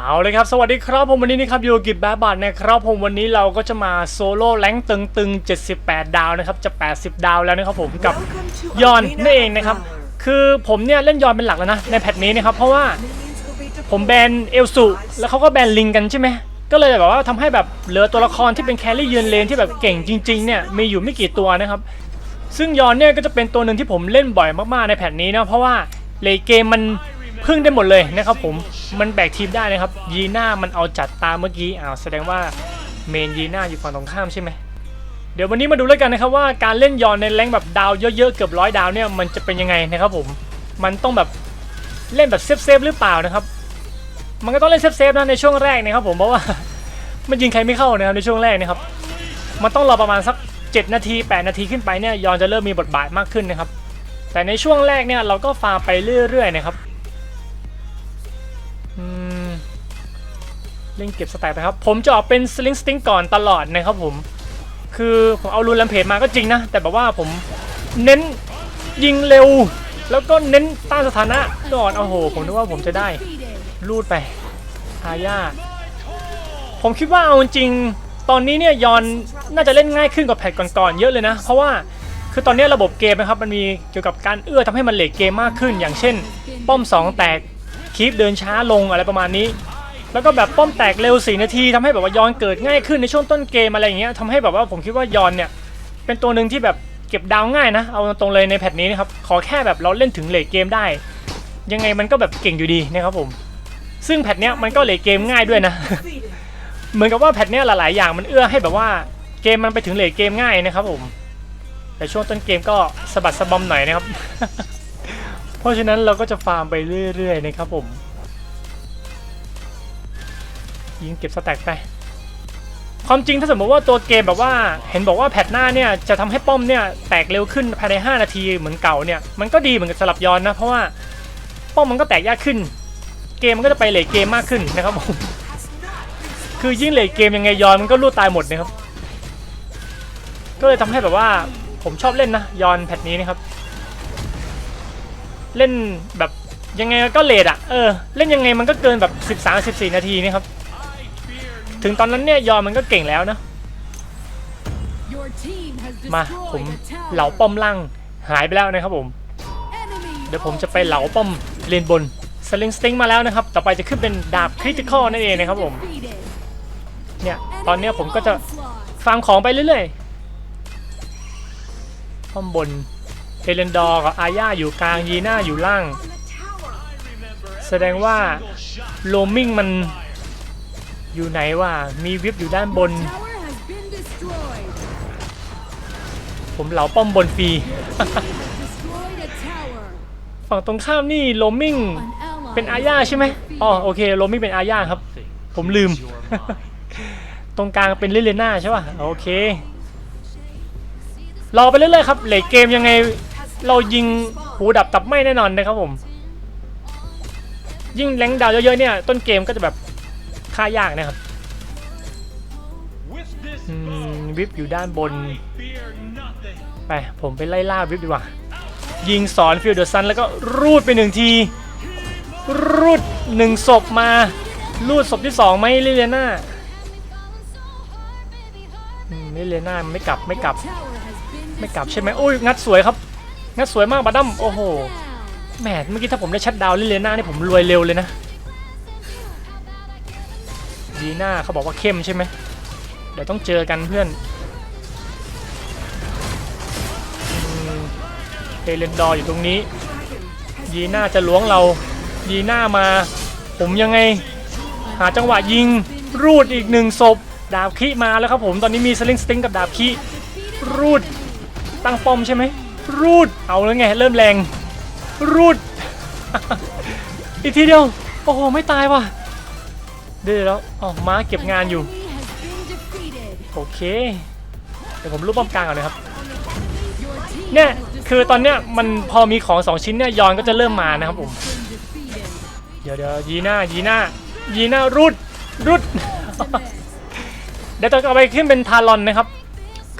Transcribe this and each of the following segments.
เอาเลยครับ สวัสดีครับผมวันนี้นะครับอยู่กับกิจแบบบัตนะครับผมวันนี้เราก็จะมาโซโล่แรงค์ตึงๆ 78 ดาวนะครับ จะ 80 ดาวแล้วนะครับผมกับยอนนั่นเองนะครับ คือผมเนี่ยเล่นยอนเป็นหลักแล้วนะ ในแพทนี้นะครับ เพราะว่าผมแบนเอลสุแล้วเขาก็แบนลิงกันใช่ไหมก็เลยแบบว่าทำให้แบบเหลือตัวละครที่เป็นแครี่ยืนเลนที่แบบเก่งจริงๆเนี่ยมีอยู่ไม่กี่ตัวนะครับ ซึ่งยอนเนี่ยก็จะเป็นตัวหนึ่งที่ผมเล่นบ่อยมากๆในแพทนี้นะเพราะว่าเลนเกมมัน พึ่งได้หมดเลยนะครับผมมันแบกทีมได้นะครับยีน่ามันเอาจัดตามเมื่อกี้อ้าวแสดงว่าเมนยีน่าอยู่ฝั่งตรงข้ามใช่ไหมเดี๋ยววันนี้มาดูแล้วกันนะครับว่าการเล่นยอนในแรงแบบดาวเยอะๆเกือบร้อยดาวเนี่ยมันจะเป็นยังไงนะครับผมมันต้องแบบเล่นแบบเซฟๆหรือเปล่านะครับ มันก็ต้องเล่นเซฟๆนะในช่วงแรกนะครับผมเพราะว่ามันยิงใครไม่เข้านะครับในช่วงแรกนะครับ มันต้องรอประมาณสัก 7 นาที 8 นาทีขึ้นไปเนี่ยยอนจะเริ่มมีบทบาทมากขึ้นนะครับ แต่ในช่วงแรกเนี่ยเราก็ฟาร์มไปเรื่อยๆนะครับ เล่นเก็บสแต็กไปครับ ผมจะออกเป็นสลิงสติงก่อนตลอดนะครับผม คือผมเอารูนแลมเพจมาก็จริงนะ แต่แบบว่าผมเน้นยิงเร็ว แล้วก็เน้นต้านสถานะก่อนโอ้โห ผมนึกว่าผมจะได้รูดไปอาญาผมคิดว่าเอาจริงตอนนี้เนี่ยยอนน่าจะเล่นง่ายขึ้นกว่าแพทก่อนๆเยอะเลยนะ เพราะว่าคือตอนนี้ระบบเกมนะครับมันมีเกี่ยวกับการเอื้อทำให้มันเลทเกมมากขึ้น อย่างเช่น ป้อม 2 แตกคีปเดินช้าลงอะไรประมาณนี้ แล้วก็แบบป้อมแตกเร็ว4นาทีทำให้แบบว่ายอนเกิดง่ายขึ้นในช่วงต้นเกมอะไรอย่างเงี้ยทำให้แบบว่าผมคิดว่ายอนเนี่ยเป็นตัวหนึ่งที่แบบเก็บดาวง่ายนะ เอาตรงเลยในแพทนี้นะครับ ขอแค่แบบเราเล่นถึงเลทเกมได้ ยังไงมันก็แบบเก่งอยู่ดีนะครับผม ซึ่งแพทเนี้ยมันก็เลทเกมง่ายด้วยนะ เหมือนกับว่าแพทเนี้ยหลายๆอย่างมันเอื้อให้แบบว่าเกมมันไปถึงเลทเกมง่ายนะครับผม แต่ช่วงต้นเกมก็สะบัดสะบอมหน่อยนะครับ เพราะฉะนั้นเราก็จะฟาร์มไปเรื่อยๆนะครับผม ยิงเก็บสแต็กไป ความจริงถ้าสมมติว่าตัวเกมแบบว่า เห็นบอกว่าแพทหน้าเนี่ยจะทำให้ป้อมเนี่ยแตกเร็วขึ้นภายใน 5 นาทีเหมือนเก่าเนี่ยมันก็ดีเหมือนกับสลับย้อนนะเพราะว่าป้อมมันก็แตกยากขึ้น เกมมันก็จะไปเลทเกมมากขึ้นนะครับผมคือยิ่งเลทเกมยังไงย้อนมันก็รูดตายหมดนะครับ ก็เลยทำให้แบบว่าผมชอบเล่นนะย้อนแพทนี้นะครับ เล่นแบบยังไงก็เลทอะเออเล่นยังไงมันก็เกินแบบ 13 14 นาทีนี่ครับ ถึงตอนนั้นเนี่ยยอนมันก็เก่งแล้วนะ มาผมเหลาป้อมล่างหายไปแล้วนะครับผม เดี๋ยวผมจะไปเหลาป้อมเลนบนสลิงสติงมาแล้วนะครับ ต่อไปจะขึ้นเป็นดาบคริติคอลนั่นเองนะครับผม เนี่ยตอนเนี้ยผมก็จะฟาร์มของไปเรื่อยๆป้อมบนเอเลนดอร์กับอาญาอยู่กลางยีน่าอยู่ล่าง แสดงว่าโลมิงมัน อยู่ไหนวะมีวิบอยู่ด้านบน ผมเหลาป้อมบนฟรีฝั่งตรงข้ามนี่โลมิงเป็นอาญาใช่ไหมอ๋อโอเคโลมิงเป็นอาญาครับ ผมลืม ตรงกลางเป็นลิเลน่าใช่ป่ะโอเครอไปเรื่อยๆครับเลทเกมยังไงเรายิงหูดับตับไหม่แน่นอนนะครับผม ยิ่งแรงดาวเยอะๆเนี่ย ต้นเกมก็จะแบบ ฆ่ายากนะครับอืมวิบอยู่ด้านบน ไป ผมไปไล่ล่าวิบดีกว่า ยิงสอนฟิลเดอร์ซันแล้วก็รูดไปหนึ่งที รูดหนึ่งศพมา รูดศพที่สองไหมลิเลน่าอืมลิเลน่ามันไม่กลับไม่กลับ ไม่กลับใช่ไหมโอ้ยงัดสวยครับ งัดสวยมากบัดดัมโอ้โหแหมเมื่อกี้ถ้าผมได้ชัดดาวน์ลิเลน่านี่ผมรวยเร็วเลยนะ ดีน่าเขาบอกว่าเข้มใช่ไหมเดี๋ยวต้องเจอกันเพื่อนเอเลนดอร์อยู่ตรงนี้ยีน่าจะล้วงเรายีน่ามา ผมยังไง หาจังหวะยิงรูดอีกหนึ่งศพดาบคีมาแล้วครับผมตอนนี้มีสลิงสติงกับดาบคีรูดตั้งป้อมใช่ไหมรูดเอาแล้วไงเริ่มแรงรูดอีกทีเดียวโอ้โหไม่ตายว่ะ ดี๋ยวแล้วอ๋อม้าเก็บงานอยู่ โอเค เดี๋ยวผมรูปป้อมกลางก่อนนะครับเนี่ยคือตอนเนี้ยมันพอมีของสองชิ้นเนี่ยยอนก็จะเริ่มมานะครับผมเดี๋ยวเดี๋ยวยีน่ายีน่ายีน่ารุดรุดเดี๋ยวจะเอาไปขึ้นเป็นทารอนนะครับ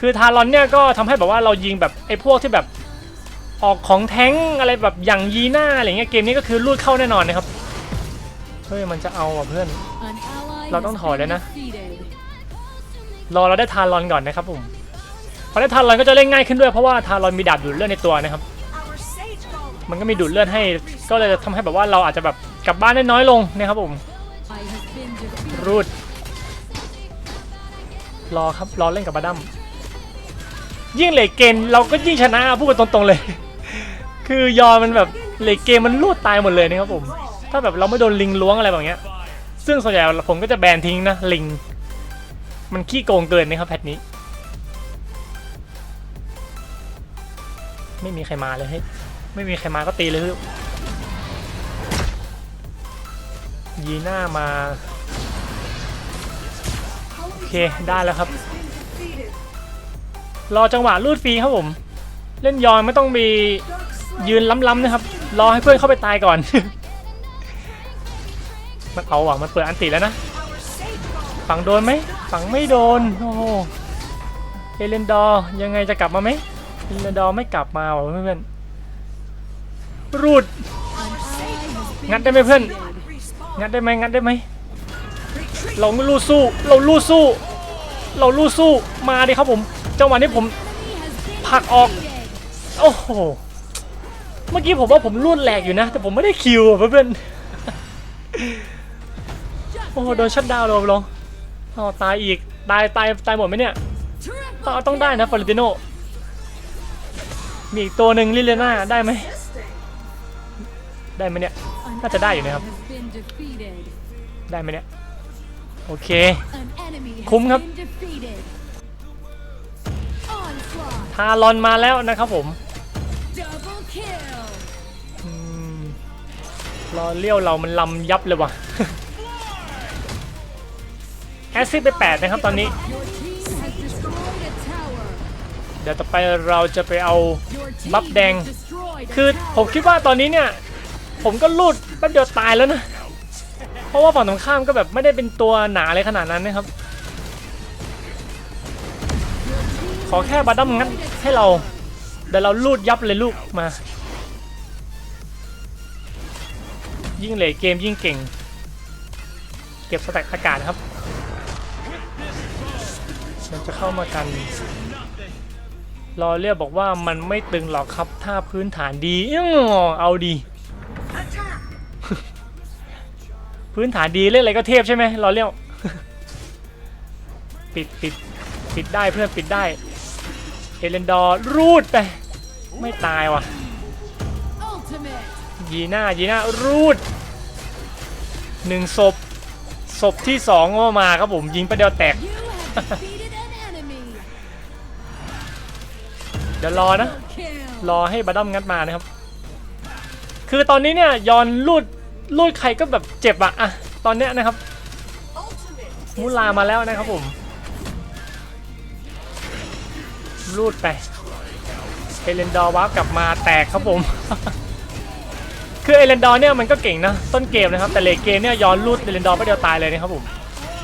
คือทารอนเนี่ยก็ทำให้แบบว่าเรายิงแบบไอ้พวกที่แบบออกของแท้งอะไรแบบอย่างยีน่าอะไรเงี้ยเกมนี้ก็คือรูดเข้าแน่นอนนะครับ เฮ้ยมันจะเอาอะเพื่อน An ally เราต้อง has ถอย been แล้วนะ defeated. รอเราได้ทารอนก่อนนะครับผมพอได้ทารอนก็จะเล่นง่ายขึ้นด้วยเพราะว่าทารอนมีดาบดูดเลือดในตัวนะครับ Our sage golem มันก็มีดูดเลือดให้ก็เลยทำให้แบบว่าเราอาจจะแบบกลับบ้านได้น้อยลงนะครับผม I has been defeated. รูด รอครับรอเล่นกับบัดดัมยิ่งเลทเกมเราก็ยิ่งชนะพูดกันตรงๆเลย คือยอมันแบบเลทเกมมันรูดตายหมดเลยนะครับผม ถ้าแบบเราไม่โดนลิงล้วงอะไรแบบเนี้ย ซึ่งส่วนใหญ่ผมก็จะแบนทิ้งนะลิง มันขี้โกงเกินนะครับแพทนี้ ไม่มีใครมาเลยเฮ้ยไม่มีใครมาก็ตีเลยฮ้ยยีหน้ามา โอเคได้แล้วครับ รอจังหวะรูดฟรีครับผม เล่นยอนไม่ต้องมียืนล้ำๆนะครับ รอให้เพื่อนเข้าไปตายก่อน มันเอาว่ะมันเปิดอันติแล้วนะฝังโดนไหมฝังไม่โดนโอ้โหเอเลนดอร์ยังไงจะกลับมาไหมเอเลนดอร์ไม่กลับมาว่ะเพื่อนรูดงัดได้ไหมเพื่อนงัดได้ไหมงัดได้ไหมเราไม่รู้สู้ เรารู้สู้ เรารู้สู้มาดิครับผมจังหวะนี้ผมผลักออกโอ้โหเมื่อกี้ผมว่าผมรูดแหลกอยู่นะ แต่ผมไม่ได้คิวอะเพื่อน อ้โหโดนชัดดาวน์เลยลงอ๋อตายอีก ตายตายตายหมดไหมเนี่ยต้องต้องได้นะฟอร์ติโนมีอีกตัวหนึ่งลิเลน่าได้ไหมได้ไหมเนี่ย น่าจะได้อยู่นะครับ ได้ไหมเนี่ย โอเค คุ้มครับ ทารอนมาแล้วนะครับผมรอเลี้ยวเรามันลำยับเลยว่ะ อซซิดไป8นะครับตอนนี้ เดี๋ยวต่อไปเราจะไปเอาบัฟแดง คือผมคิดว่าตอนนี้เนี่ย ผมก็ลูดแป๊บเดียวตายแล้วนะ เพราะว่าฝั่งตรงข้ามก็แบบไม่ได้เป็นตัวหนาอะไรขนาดนั้นนะครับ ขอแค่บัตดัมงัดให้เราเดี๋ยวเราลูดยับเลยลูกมา ยิ่งเหลยเกมยิ่งเก่ง เก็บสแต็กอากาศครับ มันจะเข้ามากันรอเรียกบอกว่ามันไม่ตึงหรอกครับถ้าพื้นฐานดีเอาดี พื้นฐานดีเล่นอะไรก็เทพใช่ไหมรอเรียกปิดปิดปิดได้เพื่อนปิดได้ เอเลนดอร์รูดไป ไม่ตายว่ะยีน่ายีน่ารูดหนึ่งศพศพที่สองก็มาครับผมยิงไปเดียวแตก เดี๋ยวรอนะ Kill. รอให้บัดดัมงัดมานะครับ คือตอนนี้เนี่ยยอนรูดรูดใครก็แบบเจ็บอะอะตอนเนี้ยนะครับ Ultimate. มูลามาแล้วนะครับผมรูดไปเอเลนดอร์วาร์ปกลับมาแตกครับผม คือเอเลนดอร์เนี่ยมันก็เก่งนะ ต้นเกมนะครับ แต่เลทเกมเนี่ยย้อนรูดเอเลนดอร์ไปเดียวตายเลยนะครับผม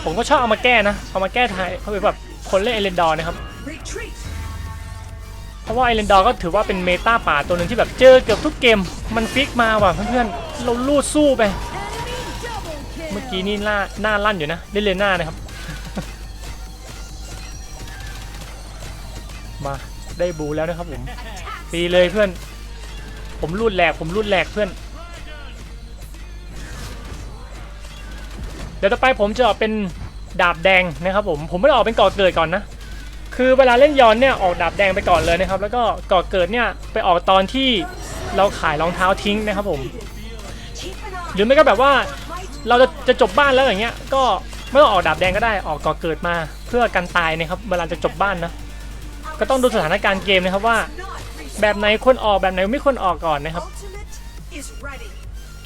ผมก็ชอบเอามาแก้นะ เอามาแก้ทายเพราะแบบคนเล่นเอเลนดอร์นะครับ Retreat. เพราะว่าไอเลนดอร์ก็ถือว่าเป็นเมตาป่าตัวหนึ่งที่แบบเจอเกือบทุกเกม มันฟิกมาว่ะเพื่อนๆ เราลูดสู้ไป เมื่อกี้นี่หน้าหน้าลั่นอยู่นะเล่นเลนหน้านะครับ มาได้บูแล้วนะครับผมตีเลยเพื่อน ผมรูดแหลกผมรูดแหลกเพื่อน เดี๋ยวต่อไปผมจะออกเป็นดาบแดงนะครับผม ผมไม่ได้ออกเป็นก่อเกิดก่อนนะ คือเวลาเล่นยอนเนี่ยออกดาบแดงไปก่อนเลยนะครับ แล้วก็ก่อเกิดเนี่ยไปออกตอนที่เราขายรองเท้าทิ้งนะครับผม Keep an eye. หรือไม่ก็แบบว่า Right. เราจะจะจบบ้านแล้วอย่างเงี้ยก็ไม่ต้องออกดาบแดงก็ได้ออกก่อเกิดมาเพื่อกันตายนะครับเวลาจะจบบ้านนะก็ต้องดูสถานการณ์เกมนะครับว่า Not respawn. แบบไหนควรออกแบบไหนไม่ควรออกก่อนนะครับ Ultimate is ready.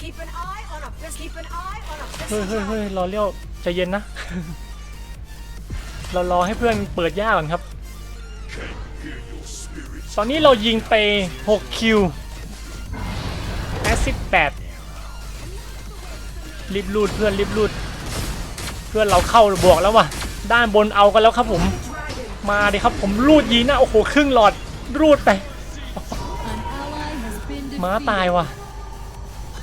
Keep an eye on a bis- Keep an eye on a เฮ้ย bis- เฮ้ยเฮ้ยรอเลี้ยวใจเย็นนะ เรารอให้เพื่อนเปิดย่าก่อนครับ ตอนนี้เรายิงไป 6 คิวแอซิด8รีบรูดเพื่อนรีบรูด เพื่อนเราเข้าบวกแล้วว่ะ ด้านบนเอากันแล้วครับผม มาดิครับผมรูดยีน้าโอ้โหครึ่งหลอดรูดไปม้าตายว่ะ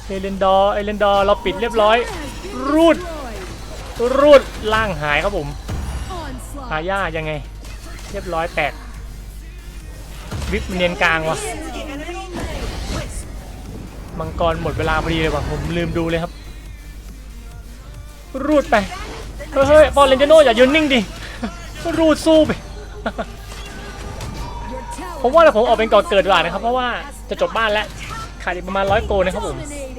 เอเลนดอเอเลนดอเราปิดเรียบร้อย รูด รูดล่างหายครับผม Onslaught. อาญายังไง เรียบร้อยแตกวิปมันเนียนกลางวะมังกรหมดเวลาพอดีเลยว่ะผมลืมดูเลยครับ รูดไป เฮ้ยเฮ้ยบอลเลนเจโน่อย่ายืนนิ่งดิ รูดสู้ไป Your tower ผมว่าเราผมออกเป็นก่อนเกิดดีกว่านะครับ เพราะว่าจะจบบ้านแล้วขาดอีกประมาณร้อยโกลนะครับผม dominating.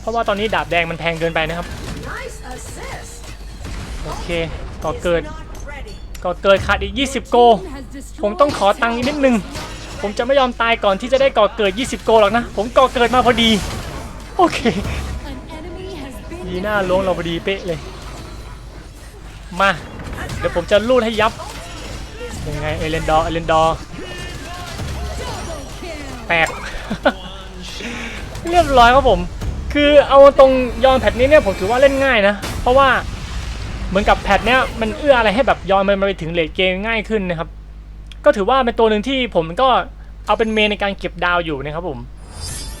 เพราะว่าตอนนี้ดาบแดงมันแพงเกินไปนะครับ Nice assist. โอเค ก่อเกิดก่อเกิดขาดอีก 20 โก ผมต้องขอตังค์อีกนิดนึง ผมจะไม่ยอมตายก่อนที่จะได้ก่อเกิด 20 โกหรอกนะ ผมก่อเกิดมาพอดี โอเคยีหน้าล้วงเราพอดีเป๊ะเลย มา เดี๋ยวผมจะลูดให้ยับ ยังไง เอเลนดอร์เอเลนดอร์แตกเรียบร้อยครับผม คือเอาตรงยอนแพทนี้เนี่ยผมถือว่าเล่นง่ายนะ เพราะว่า เหมือนกับแพทเนี้ยมันเอื้ออะไรให้แบบยอนมันไปถึงเลทเกมง่ายขึ้นนะครับ ก็ถือว่าเป็นตัวหนึ่งที่ผมก็เอาเป็นเมนในการเก็บดาวอยู่นะครับผม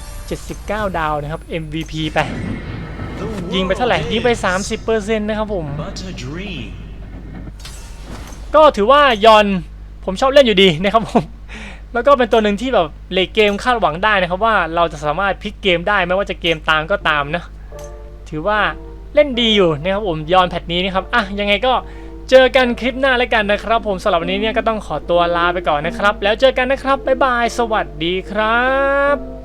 79 ดาวนะครับ MVP ไป ยิงไปเท่าไหร่ ยิงไป 30%นะครับผม ก็ถือว่ายอนผมชอบเล่นอยู่ดีนะครับผม แล้วก็เป็นตัวหนึ่งที่แบบเลทเกมคาดหวังได้นะครับว่าเราจะสามารถพลิกเกมได้ไม่ว่าจะเกมตามก็ตามนะ ถือว่า เล่นดีอยู่นะครับผมยอนแพทนี้นะครับอะยังไงก็เจอกันคลิปหน้าแล้วกันนะครับ ผมสำหรับวันนี้เนี่ยก็ต้องขอตัวลาไปก่อนนะครับ แล้วเจอกันนะครับบ๊ายบาย สวัสดีครับ